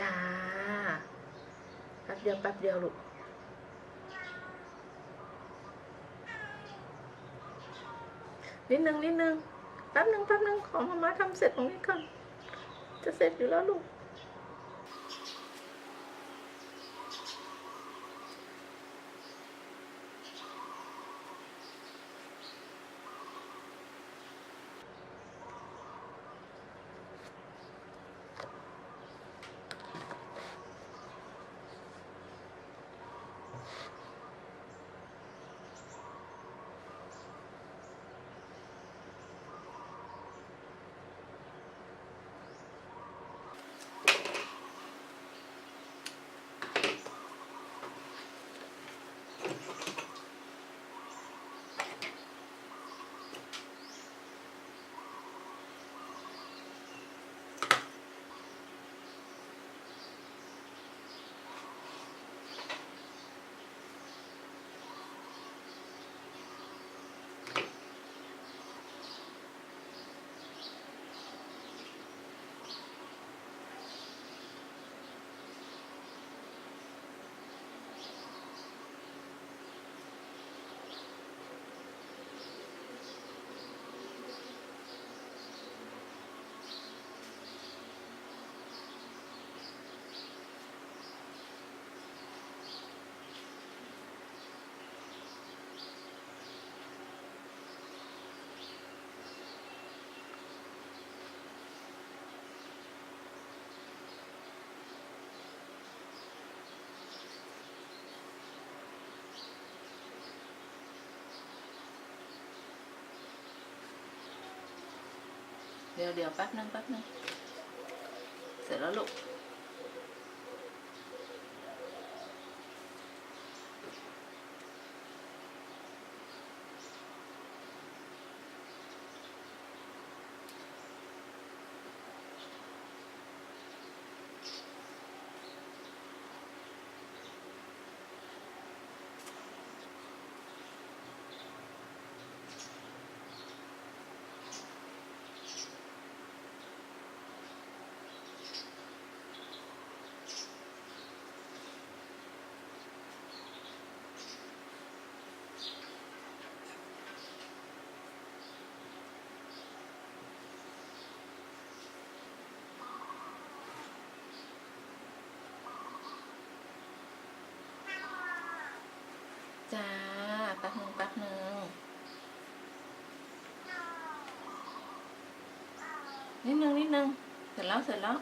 จ้าแป๊บเดียวแป๊บเดียวลูกนิดนึงนิดนึงแป๊บนึงแป๊บนึงขอมาม่าทำเสร็จตรงนี้ก่อนจะเสร็จอยู่แล้วลูก เดี๋ยวเดี๋ยวแป๊บนึงแป๊บนึงเสร็จแล้วลูก จ้าแป๊บหนึ่งแป๊บหนึ่งนิดนึงนิดนึงเสร็จแล้วเสร็จแล้ว